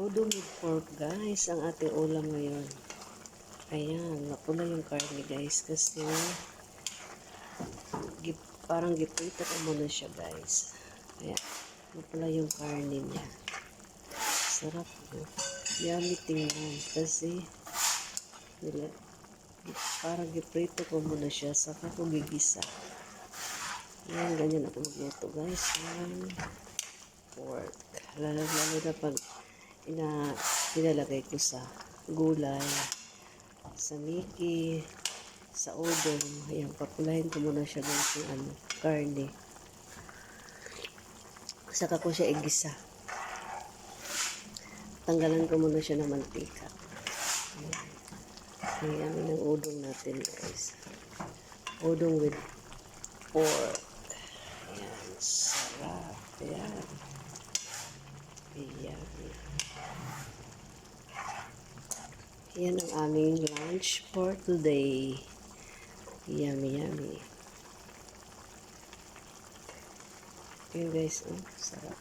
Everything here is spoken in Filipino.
pork guys ang ating ulam ngayon. Ayan, napula yung karne guys kasi gip, parang giprito ko muna siya guys. Ayan, napula yung karne niya. Sarap no? Yummy tingnan kasi nila, parang giprito ko muna siya saka ko gigisa. Ayan, ganyan ako magluto guys. Ayan, pork. Lalo, lalo na pag ina, pinalagay ko sa gulay, sa miki, sa udon. Ayan, papulahin ko muna siya guys yung ano, karne. Saka ko siya igisa. Tanggalan ko muna siya ng mantika. Ayan. Ayan ang udong natin guys. Udong with pork. Ayan, sarap. Ayan. Ayan. Yan ang aming lunch for today. Yummy, yummy. Ayan guys, oh, sarap.